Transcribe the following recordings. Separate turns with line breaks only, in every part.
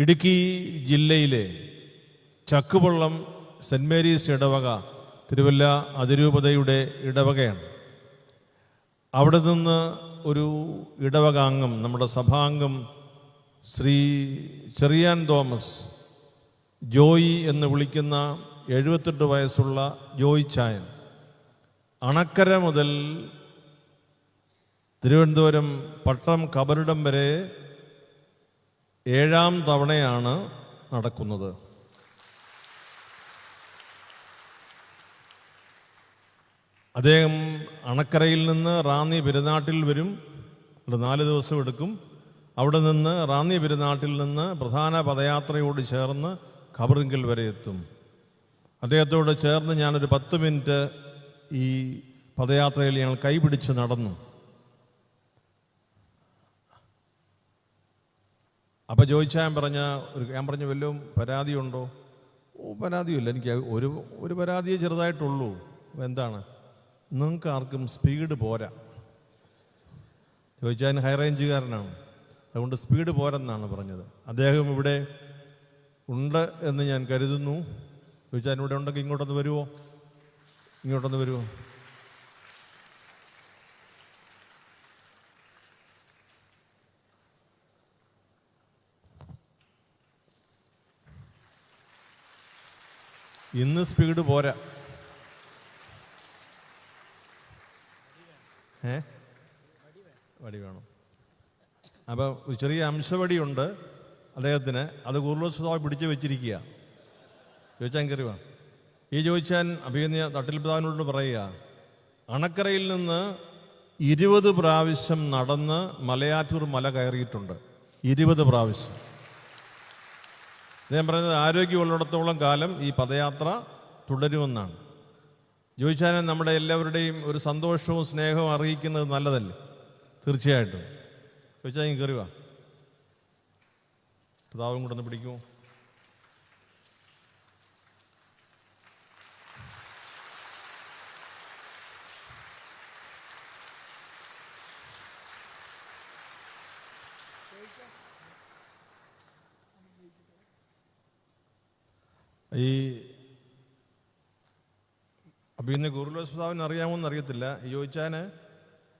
ഇടുക്കി ജില്ലയിലെ Chakkupallam saint Mary's ഇടവക തിരുവല്ല അതിരൂപതയുടെ ഇടവകയാണ്. അവിടെ നിന്ന് ഒരു ഇടവക അംഗം നമ്മുടെ സഭാംഗം ശ്രീ ചെറിയാൻ തോമസ് ജോയി എന്ന് വിളിക്കുന്ന എഴുപത്തെട്ട് വയസ്സുള്ള ജോയി ചായൻ അണക്കര മുതൽ തിരുവനന്തപുരം പട്ടം കബറിടം വരെ ഏഴാം തവണയാണ് നടക്കുന്നത്. അദ്ദേഹം അണക്കരയിൽ നിന്ന് റാന്നി പെരുന്നാട്ടിൽ വരും. അവിടെ നാല് ദിവസം എടുക്കും. അവിടെ നിന്ന് റാന്നി പെരുന്നാട്ടിൽ നിന്ന് പ്രധാന പദയാത്രയോട് ചേർന്ന് ഖബറിങ്കിൽ വരെ എത്തും. അദ്ദേഹത്തോട് ചേർന്ന് ഞാനൊരു പത്ത് മിനിറ്റ് ഈ പദയാത്രയിൽ ഞങ്ങൾ കൈപിടിച്ച് നടന്നു. അപ്പം ചോദിച്ചാൽ പറഞ്ഞ ഒരു ഞാൻ പറഞ്ഞ വല്ലതും പരാതിയുണ്ടോ? ഓ പരാതിയില്ല എനിക്ക് ഒരു ഒരു പരാതിയെ ചെറുതായിട്ടുള്ളൂ. എന്താണ്? നിങ്ങൾക്ക് ആർക്കും സ്പീഡ് പോരാ. ചോദിച്ചാൽ ഹൈ റേഞ്ചുകാരനാണ് അതുകൊണ്ട് സ്പീഡ് പോരെന്നാണ് പറഞ്ഞത്. അദ്ദേഹം ഇവിടെ ഉണ്ട് എന്ന് ഞാൻ കരുതുന്നു. ചോദിച്ചാൽ ഇവിടെ ഉണ്ടെങ്കിൽ ഇങ്ങോട്ടൊന്ന് വരുമോ ഇങ്ങോട്ടൊന്ന് വരുമോ ഇന്ന് സ്പീഡ് പോരാ. ഏ? വടി വേണം. അപ്പോൾ ചെറിയ അംശവടിയുണ്ട് അദ്ദേഹത്തിന്. അത് കുർലോസ്വാമി പിടിച്ച് വെച്ചിരിക്കുക. ചോദിച്ചാൻ കയറിവാ ഈ ചോദിച്ചാൻ അഭിനയ തട്ടിൽ പ്രധാനോട് പറയുക. അണക്കരയിൽ നിന്ന് ഇരുപത് പ്രാവശ്യം നടന്ന് മലയാറ്റൂർ മല കയറിയിട്ടുണ്ട്. ഇരുപത് പ്രാവശ്യം. ഞാൻ പറയുന്നത് ആരോഗ്യമുള്ളിടത്തോളം കാലം ഈ പദയാത്ര തുടരുമെന്നാണ്. ചോദിച്ചാൽ നമ്മുടെ എല്ലാവരുടെയും ഒരു സന്തോഷവും സ്നേഹവും അറിയിക്കുന്നത് നല്ലതല്ലേ? തീർച്ചയായിട്ടും. ഇങ്ങ് കയറി വാ. പിതാവും കൂടെ ഒന്ന് പിടിക്കുമോ ഈ അപ്പം ഇന്ന് ഗുരുലോസ് പിതാവിന് അറിയാമോന്ന് അറിയത്തില്ല. ചോദിച്ചാന്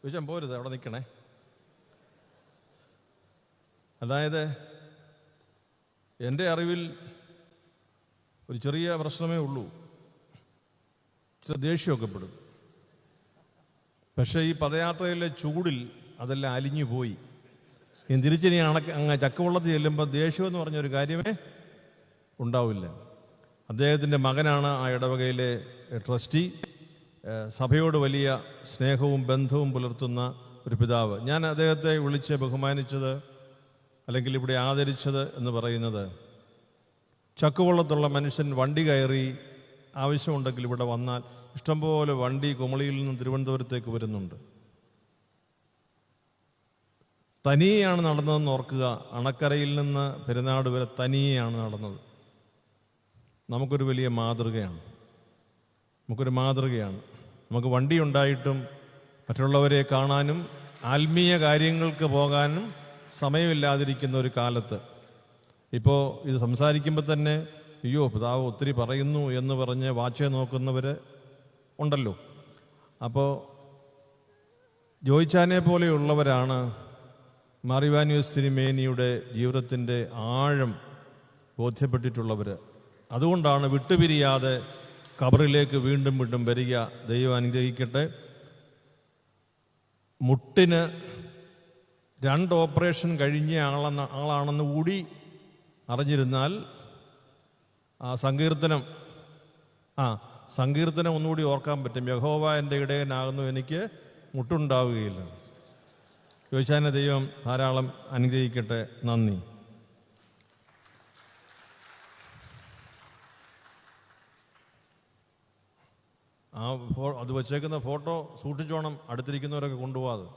ചോദിച്ചാൽ പോരുത് അവിടെ നിൽക്കണേ അതായത് എന്റെ അറിവിൽ ഒരു ചെറിയ പ്രശ്നമേ ഉള്ളൂ. ചില ദേഷ്യമൊക്കെ പെടും പക്ഷേ ഈ പദയാത്രയിലെ ചൂടിൽ അതെല്ലാം അലിഞ്ഞു പോയി. ഇനി തിരിച്ചിനി അണക്ക് അങ്ങ് ചക്കവെള്ളത്തിൽ ചെല്ലുമ്പോൾ ദേഷ്യം എന്ന് പറഞ്ഞൊരു കാര്യമേ ഉണ്ടാവില്ല. അദ്ദേഹത്തിന്റെ മകനാണ് ആ ഇടവകയിലെ ട്രസ്റ്റി സഭയോട് വലിയ സ്നേഹവും ബന്ധവും പുലർത്തുന്ന ഒരു പിതാവ്. ഞാൻ അദ്ദേഹത്തെ വിളിച്ച് ബഹുമാനിച്ചത് അല്ലെങ്കിൽ ഇവിടെ ആദരിച്ചത് എന്ന് പറയുന്നത് ചക്കുവള്ളത്തുള്ള മനുഷ്യൻ വണ്ടി കയറി ആവശ്യമുണ്ടെങ്കിൽ ഇവിടെ വന്നാൽ ഇഷ്ടംപോലെ വണ്ടി കുമളിയിൽ നിന്ന് തിരുവനന്തപുരത്തേക്ക് വരുന്നുണ്ട്. തനിയെയാണ് നടന്നതെന്ന് ഓർക്കുക അണക്കരയിൽ നിന്ന് പെരുന്നാട് വരെ തനിയെയാണ് നടന്നത്. നമുക്കൊരു വലിയ മാതൃകയാണ്. നമുക്കൊരു മാതൃകയാണ്. നമുക്ക് വണ്ടി ഉണ്ടായിട്ടും മറ്റുള്ളവരെ കാണാനും ആത്മീയ കാര്യങ്ങൾക്ക് പോകാനും സമയമില്ലാതിരിക്കുന്ന ഒരു കാലത്ത്. ഇപ്പോൾ ഇത് സംസാരിക്കുമ്പോൾ തന്നെ അയ്യോ പിതാവ് ഒത്തിരി പറയുന്നു എന്ന് പറഞ്ഞ് വാച്ച് നോക്കുന്നവർ ഉണ്ടല്ലോ. അപ്പോൾ ജോയിച്ചാനെ പോലെയുള്ളവരാണ് മാറിവാനിയോസ് തിരുമേനിയുടെ ജീവിതത്തിന്റെ ആഴം ബോധ്യപ്പെട്ടിട്ടുള്ളവർ അതുകൊണ്ടാണ് വിട്ടുപിരിയാതെ കബറിലേക്ക് വീണ്ടും വീണ്ടും വരിക. ദൈവം അനുഗ്രഹിക്കട്ടെ. മുട്ടിന് രണ്ട് ഓപ്പറേഷൻ കഴിഞ്ഞ ആളെന്ന ആളാണെന്ന് കൂടി അറിഞ്ഞിരുന്നാൽ ആ സങ്കീർത്തനം ആ സങ്കീർത്തനം ഒന്നുകൂടി ഓർക്കാൻ പറ്റും. യഹോവ എന്റെ ഇടയനാകുന്നു എനിക്ക് മുട്ടുണ്ടാവുകയില്ല. ചോദിച്ചാൽ ദൈവം ധാരാളം അനുഗ്രഹിക്കട്ടെ. നന്ദി. ആ അത് വെച്ചേക്കുന്ന ഫോട്ടോ സൂക്ഷിച്ചോണം അടുത്തിരിക്കുന്നവരൊക്കെ കൊണ്ടുപോകാതെ